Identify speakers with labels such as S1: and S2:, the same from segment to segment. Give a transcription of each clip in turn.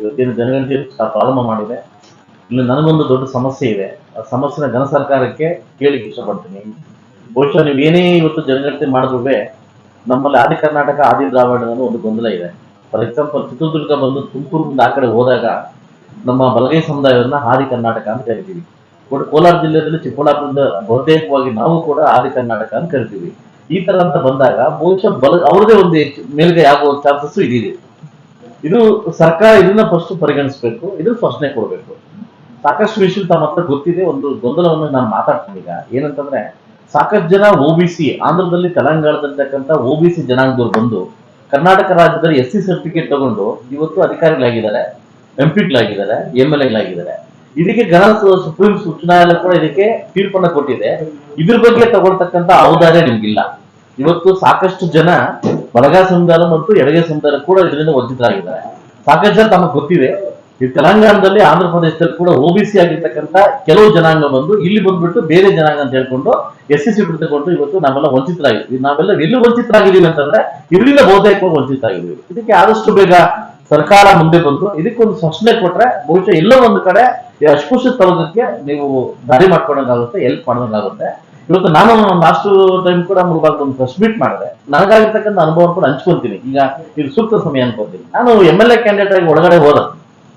S1: ಇವತ್ತೇನು ಜನಗಣತಿ ಪ್ರಾರಂಭ ಮಾಡಿದೆ. ಇಲ್ಲಿ ನನಗೊಂದು ದೊಡ್ಡ ಸಮಸ್ಯೆ ಇದೆ. ಆ ಸಮಸ್ಯೆನ ಜನ ಸರ್ಕಾರಕ್ಕೆ ಕೇಳಿಕ್ಕೆ ಇಷ್ಟಪಡ್ತೀನಿ. ಬಹುಶಃ ನೀವು ಏನೇ ಇವತ್ತು ಜನಗಣತಿ ಮಾಡಿದ್ರೂ ನಮ್ಮಲ್ಲಿ ಆದಿ ಕರ್ನಾಟಕ, ಆದಿ ದ್ರಾವಿಡ ಒಂದು ಗೊಂದಲ ಇದೆ. ಫಾರ್ ಎಕ್ಸಾಂಪಲ್ ಚಿತ್ರದುರ್ಗ ಬಂದು ತುಮಕೂರಿಂದ ಆ ಕಡೆ ಹೋದಾಗ ನಮ್ಮ ಬಲಗೈ ಸಮುದಾಯವನ್ನ ಆದಿ ಕರ್ನಾಟಕ ಅಂತ ಕರಿತೀವಿ. ಕೋಲಾರ ಜಿಲ್ಲೆಯಲ್ಲಿ ಚಿಕ್ಕಬಳ್ಳಾಪುರದಿಂದ ಬಹುತೇಕವಾಗಿ ನಾವು ಕೂಡ ಆದಿ ಕರ್ನಾಟಕ ಅಂತ ಕರಿತೀವಿ. ಈ ತರ ಅಂತ ಬಂದಾಗ ಬಹುಶಃ ಬಲ, ಅವ್ರದೇ ಒಂದು ಮೇಲ್ಗೈ ಆಗುವ ಚಾನ್ಸಸ್ ಇದಿದೆ. ಇದು ಸರ್ಕಾರ ಇದನ್ನ ಫಸ್ಟ್ ಪರಿಗಣಿಸಬೇಕು ಇದನ್ನ ಫಸ್ಟ್ನೇ ಕೊಡಬೇಕು. ಸಾಕಷ್ಟು ವಿಷಯ ತಮ್ಮ ಹತ್ರ ಗೊತ್ತಿದೆ, ಒಂದು ಗೊಂದಲವನ್ನು ನಾನು ಮಾತಾಡ್ತೀನಿ ಈಗ. ಏನಂತಂದ್ರೆ, ಸಾಕಷ್ಟು ಜನ ಒ ಬಿ ಸಿ ಆಂಧ್ರದಲ್ಲಿ ತೆಲಂಗಾಣದಲ್ಲಿರ್ತಕ್ಕಂಥ ಒ ಬಿ ಸಿ ಜನಾಂಗದವ್ರು ಬಂದು, ಕರ್ನಾಟಕ ರಾಜ್ಯದಲ್ಲಿ ಎಸ್ ಸಿ ಸರ್ಟಿಫಿಕೇಟ್ ತಗೊಂಡು ಇವತ್ತು ಅಧಿಕಾರಿಗಳಾಗಿದ್ದಾರೆ ಎಂ ಪಿಗಳಾಗಿದ್ದಾರೆ ಎಂ ಎಲ್ ಎಗಳಾಗಿದ್ದಾರೆ ಇದಕ್ಕೆ ಗಣ ಸುಪ್ರೀಂ ಸೂಚನಾಲಯ ಕೂಡ ಇದಕ್ಕೆ ತೀರ್ಪನ್ನ ಕೊಟ್ಟಿದೆ. ಇದ್ರ ಬಗ್ಗೆ ತಗೊಳ್ತಕ್ಕಂಥ ಔದಾರ್ಯ ನಿಮ್ಗಿಲ್ಲ. ಇವತ್ತು ಸಾಕಷ್ಟು ಜನ ಬಲಗಾ ಸುಂದರ ಮತ್ತು ಎಡಗೈ ಸುಂದರ ಕೂಡ ಇದರಿಂದ ವಂಚಿತರಾಗಿದ್ದಾರೆ. ಸಾಕಷ್ಟು ಜನ ತಮಗೆ ಗೊತ್ತಿದೆ, ಈ ತೆಲಂಗಾಣದಲ್ಲಿ ಆಂಧ್ರ ಪ್ರದೇಶದಲ್ಲಿ ಕೂಡ ಸಿ ಆಗಿರ್ತಕ್ಕಂಥ ಕೆಲವು ಜನಾಂಗ ಬಂದು ಇಲ್ಲಿ ಬಂದ್ಬಿಟ್ಟು ಬೇರೆ ಜನಾಂಗ ಅಂತ ಹೇಳ್ಕೊಂಡು ಎಸ್ ಸಿ ಇವತ್ತು ನಾವೆಲ್ಲ ವಂಚಿತರಾಗಿದ್ವಿ ನಾವೆಲ್ಲ ಎಲ್ಲಿ ವಂಚಿತರಾಗಿದ್ದೀವಿ ಅಂತಂದ್ರೆ ಇದರಿಂದ ಬಹುತೇಕವಾಗಿ ವಂಚಿತರಾಗಿದ್ದೀವಿ. ಇದಕ್ಕೆ ಆದಷ್ಟು ಬೇಗ ಸರ್ಕಾರ ಮುಂದೆ ಬಂದು ಇದಕ್ಕೊಂದು ಸ್ಪಷ್ಟನೆ ಕೊಟ್ರೆ ಬಹುಶಃ ಎಲ್ಲೋ ಒಂದು ಕಡೆ ಈ ಅಸ್ಪೃಶ್ಯ ತರೋದಕ್ಕೆ ನೀವು ದಾರಿ ಮಾಡ್ಕೊಂಡಂಗಾಗುತ್ತೆ ಹೆಲ್ಪ್ ಮಾಡೋಂಗಾಗುತ್ತೆ ಇವತ್ತು ನಾನು ಲಾಸ್ಟ್ ಟೈಮ್ ಕೂಡ ಮುಳುಗಾಗ ಒಂದು ಪ್ರೆಸ್ ಮೀಟ್ ಮಾಡಿದೆ. ನನಗಾಗಿರ್ತಕ್ಕಂಥ ಅನುಭವ ಕೂಡ ಹಂಚ್ಕೊಂತೀನಿ. ಈಗ ಇದು ಸೂಕ್ತ ಸಮಯ ಅನ್ಕೊಂತೀನಿ ನಾನು ಎಂ ಎಲ್ ಎ ಕ್ಯಾಂಡಿಡೇಟ್ ಆಗಿ ಒಳಗಡೆ ಹೋದ,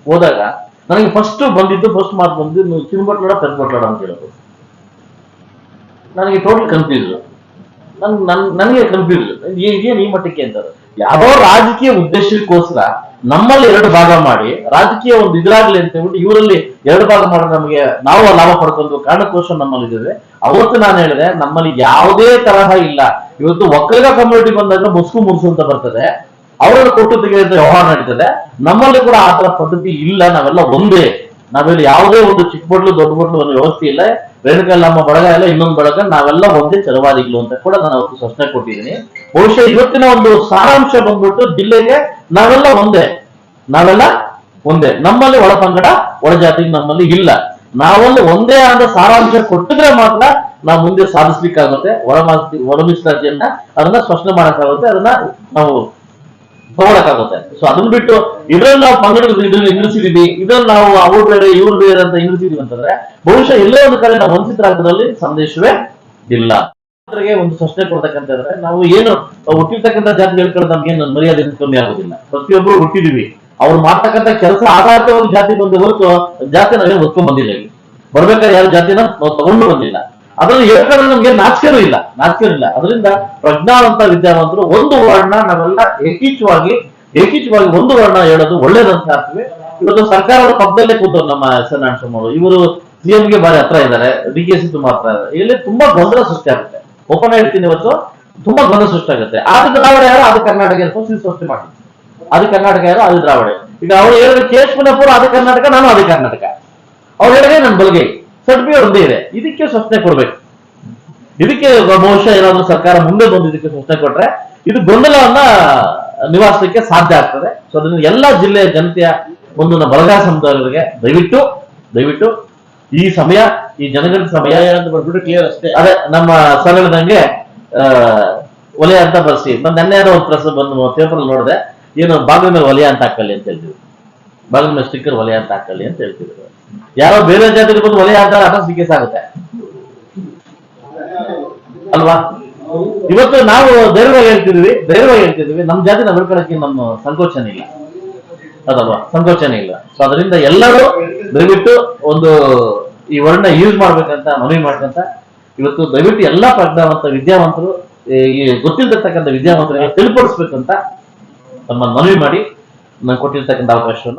S1: ಹೋದಾಗ ನನಗೆ ಫಸ್ಟ್ ಬಂದಿದ್ದು ಫಸ್ಟ್ ಮಾತು ಬಂದು ನೀವು ಚಿನ್ಬಟ್ಲಾಡ ಪೆದ್ಬಟ್ಲಾಡ ಅಂತ ಹೇಳೋದು ನನಗೆ ಟೋಟಲ್ ಕನ್ಫ್ಯೂಸ್ ನನ್ ನನ್, ನನಗೆ ಕನ್ಫ್ಯೂಸ್ ಏನ್ ಈ ಮಟ್ಟಕ್ಕೆ ಅಂತಾರೆ? ಯಾವ ರಾಜಕೀಯ ಉದ್ದೇಶಕ್ಕೋಸ್ಕರ ನಮ್ಮಲ್ಲಿ ಎರಡು ಭಾಗ ಮಾಡಿ, ರಾಜಕೀಯ ಒಂದು ಇದ್ರಾಗ್ಲಿ ಅಂತ ಹೇಳ್ಬಿಟ್ಟು ಇವರಲ್ಲಿ ಎರಡು ಭಾಗ ಮಾಡಿ ನಮಗೆ ನಾವು ಲಾಭ ಪಡ್ಕೊಂಡು ಕಾರಣಕೋಶ ನಮ್ಮಲ್ಲಿ ಇದ್ದೇವೆ ಅವತ್ತು ನಾನು ಹೇಳಿದೆ, ನಮ್ಮಲ್ಲಿ ಯಾವುದೇ ತರಹ ಇಲ್ಲ. ಇವತ್ತು ಒಕ್ಕಲಿಗ ಕಮ್ಯುನಿಟಿ ಬಂದಾಗ ಮುಸ್ಕು ಮುರುಸು ಅಂತ ಬರ್ತದೆ. ಅವರನ್ನು ಕೊಟ್ಟು ತೆಗೆದ ವ್ಯವಹಾರ ನಡೀತದೆ. ನಮ್ಮಲ್ಲಿ ಕೂಡ ಆ ತರ ಪದ್ಧತಿ ಇಲ್ಲ, ನಾವೆಲ್ಲ ಒಂದೇ. ನಾವೆಲ್ಲ ಯಾವುದೇ ಒಂದು ಚಿಕ್ಕ ಬಡ್ಲು ದೊಡ್ಡ ಬಡ್ಲು ಒಂದು ವ್ಯವಸ್ಥೆ ಇಲ್ಲ. ರೇಣುಕಲ್ ನಮ್ಮ ಬಳಗ ಎಲ್ಲ ಇನ್ನೊಂದು ಬಳಗ, ನಾವೆಲ್ಲ ಒಂದೇ ಚಲವಾದಿಗಳು ಅಂತ ಕೂಡ ನಾನು ಅವತ್ತು ಸ್ಪಷ್ಟನೆ ಕೊಟ್ಟಿದ್ದೀನಿ. ಬಹುಶಃ ಇವತ್ತಿನ ಒಂದು ಸಾರಾಂಶ ಬಂದ್ಬಿಟ್ಟು ಜಿಲ್ಲೆಗೆ ನಾವೆಲ್ಲ ಒಂದೇ. ನಾವೆಲ್ಲ ಒಂದೇ. ನಮ್ಮಲ್ಲಿ ಒಳ ಪಂಗಡ ಒಳ ಜಾತಿ ನಮ್ಮಲ್ಲಿ ಇಲ್ಲ. ನಾವಲ್ಲಿ ಒಂದೇ ಆದ ಸಾರಾಂಶ ಕೊಟ್ಟಿದ್ರೆ ಮಾತ್ರ ನಾವು ಮುಂದೆ ಸಾಧಿಸ್ಲಿಕ್ಕಾಗುತ್ತೆ. ಒಳ ಮಾಸ್ತಿ ಒಳ ಮೀಸಲಾತಿಯನ್ನ ಅದನ್ನ ಸ್ಪಷ್ಟನೆ ಮಾಡಕ್ಕಾಗುತ್ತೆ. ಅದನ್ನ ನಾವು ತಗೊಳಕ್ಕಾಗುತ್ತೆ. ಸೊ ಅದನ್ನ ಬಿಟ್ಟು ಇದ್ರಲ್ಲಿ ನಾವು ಪಂಗಡಗಳು ಇದ್ರಲ್ಲಿ ನಿಲ್ಲಿಸಿದೀವಿ. ಇದ್ರಲ್ಲಿ ನಾವು ಅವ್ರು ಬೇರೆ, ಇವ್ರು ಬೇರೆ ಅಂತ ನಿಲ್ಲಿಸಿದೀವಿ ಅಂತಂದ್ರೆ ಬಹುಶಃ ಎಲ್ಲೋ ಒಂದು ಕಡೆ ನಾವು ವಂಚಿತರಾಗೋದ್ರಲ್ಲಿ ಸಂದೇಶವೇ ಇಲ್ಲ. ಒಂದು ಸ್ಪಷ್ಟನೆ ಕೊಡ್ತಕ್ಕಂಥದ್ರೆ ನಾವು ಏನು ಹುಟ್ಟಿರ್ತಕ್ಕಂಥ ಜಾತಿ ಹೇಳ್ಕೊಳ್ಳೋದು ನಮ್ಗೆ ಏನು ಮರ್ಯಾದೆ ಕಮ್ಮಿ ಆಗೋದಿಲ್ಲ. ಪ್ರತಿಯೊಬ್ಬರು ಹುಟ್ಟಿದೀವಿ. ಅವ್ರು ಮಾಡ್ತಕ್ಕಂಥ ಕೆಲಸ ಆಧಾರಿತವಾಗಿ ಜಾತಿ ಬಂದ ಹೊರತು ಜಾತಿ ನಾವೇನು ಹೊತ್ಕೊಂಡ್ ಬಂದಿಲ್ಲ ಬರ್ಬೇಕಾದ್ರೆ ಯಾವ ಜಾತಿನ? ನಾವು ತಗೊಂಡು ಬಂದಿಲ್ಲ. ಅದ್ರಲ್ಲಿ ಹೇಳ್ಕೊಂಡ್ರೆ ನಮ್ಗೆ ನಾಚಿಕೆನೂ ಇಲ್ಲ ನಾಚಿಕೆನೂ ಇಲ್ಲ. ಅದರಿಂದ ಪ್ರಜ್ಞಾವಂತ ವಿದ್ಯಾವಂತರು ಒಂದು ವರ್ಣ ನಾವೆಲ್ಲ ಏಕೀಚವಾಗಿ ಏಕೀಚವಾಗಿ ಒಂದು ವರ್ಣ ಹೇಳೋದು ಒಳ್ಳೇದಂತ ಆಗ್ತೀವಿ ಇವತ್ತು ಸರ್ಕಾರದ ಪಕ್ಕದಲ್ಲೇ ಕೂತವ್ರು ನಮ್ಮ ಎಸ್ ಎನ್ ಅವರು. ಇವರು ಸಿಎಂಗೆ ಬಾರಿ ಹತ್ರ ಇದ್ದಾರೆ, ಡಿ ಕೆ ಸಿ ತುಂಬಾ ಹತ್ರ ಇದ್ದಾರೆ. ಇಲ್ಲಿ ತುಂಬಾ ಗೊಂದಲ ಸೃಷ್ಟಿ ಆಗುತ್ತೆ ಓಪನ್ ಹೇಳ್ತೀನಿ ಇವತ್ತು, ತುಂಬಾ ಗೊಂದಲ ಸೃಷ್ಟಿ ಆಗುತ್ತೆ ಅದು ದ್ರಾವಿಡ ಯಾರು ಅದು ಕರ್ನಾಟಕ ಸೃಷ್ಟಿ ಮಾಡಿ ಅದು ಕರ್ನಾಟಕ ಯಾರು ಅದು ದ್ರಾವಿಡ. ಈಗ ಅವ್ರು ಹೇಳಿದ್ರೆ ಕೇಶವನಪುರ ಅದು ಕರ್ನಾಟಕ, ನಾನು ಅದು ಕರ್ನಾಟಕ. ಅವ್ರು ಹೇಳಿದ್ರೆ ನನ್ನ ಬಲ್ಗೈ. ಸರ್ಟಿಫಿಕೇಟ್ ಒಂದೇ ಇದೆ. ಇದಕ್ಕೆ ಸ್ವಚ್ಛತೆ ಕೊಡ್ಬೇಕು. ಇದಕ್ಕೆ ಬಹುಶಃ ಏನಾದ್ರೂ ಸರ್ಕಾರ ಮುಂದೆ ಬಂದು ಇದಕ್ಕೆ ಸ್ವಚ್ಛತೆ ಕೊಟ್ರೆ ಇದು ಗೊಂದಲವನ್ನ ನಿವಾರಿಸಲಿಕ್ಕೆ ಸಾಧ್ಯ ಆಗ್ತದೆ. ಸೊ ಅದನ್ನ ಎಲ್ಲಾ ಜಿಲ್ಲೆಯ ಜನತೆಯ ಒಂದು ಬಲಗ ಸಮುದಾಯಗಳಿಗೆ ದಯವಿಟ್ಟು ದಯವಿಟ್ಟು ಈ ಸಮಯ ಈ ಜನಗಣತಿ ಸಮಯ
S2: ಅಂತ ಬರ್ಬಿಟ್ಟು ಕ್ಲಿಯರ್ ಅಷ್ಟೇ.
S1: ಅದೇ ನಮ್ಮ ಸರ್ ಹೇಳ್ದಂಗೆ ವಲಯ ಅಂತ ಬರ್ಸಿ. ನಾನು ನೆನ್ನೆ ಏನೋ ಒಂದು ಪ್ರಸ್ತುತ ಬಂದು ಪೇಪರ್ ನೋಡಿದೆ ಏನು ಬಾಗಿಲ ಮೇಲೆ ವಲಯ ಅಂತ ಹಾಕಲ್ಲಿ ಅಂತ ಹೇಳ್ತಿದ್ರು ಬಾಗಿಲ ಸ್ಟಿಕ್ಕರ್ ವಲಯ ಅಂತ ಹಾಕಲ್ಲಿ ಅಂತ ಹೇಳ್ತಿದ್ರು. ಯಾರೋ ಬೇರೆ ಜಾತಿಗೆ ಬಂದು ವಲಯ ಅಂತ ಅಡ್ರೆಸ್ ಕೇಸ್ ಆಗುತ್ತೆ ಅಲ್ವಾ? ಇವತ್ತು ನಾವು ಧೈರ್ಯವಾಗಿ ಹೇಳ್ತಿದ್ವಿ ಧೈರ್ಯವಾಗಿ ಹೇಳ್ತಿದ್ವಿ ನಮ್ಮ ಜಾತಿ ನಾವು ನಮ್ಮ ಸಂಕೋಚನೆ ಇಲ್ಲ. ಅದಲ್ವಾ? ಸಂಕೋಚನೆ ಇಲ್ಲ. ಸೊ ಅದರಿಂದ ಎಲ್ಲರೂ ದಯವಿಟ್ಟು ಒಂದು ಈ ವರ್ಣ ಯೂಸ್ ಮಾಡ್ಬೇಕಂತ, ಮನವಿ ಮಾಡ್ಕಂತ ಇವತ್ತು ದಯವಿಟ್ಟು ಎಲ್ಲಾ ಪ್ರಜ್ಞಾವಂತ ವಿದ್ಯಾವಂತರು, ಈ ಗೊತ್ತಿಲ್ದಿರ್ತಕ್ಕಂಥ ವಿದ್ಯಾವಂತರಿಗೆ ತಿಳಿಪಡಿಸ್ಬೇಕಂತ ನಮ್ಮ ಮನವಿ ಮಾಡಿ ನಾನು ಕೊಟ್ಟಿರ್ತಕ್ಕಂಥ ಅವಕಾಶವನ್ನು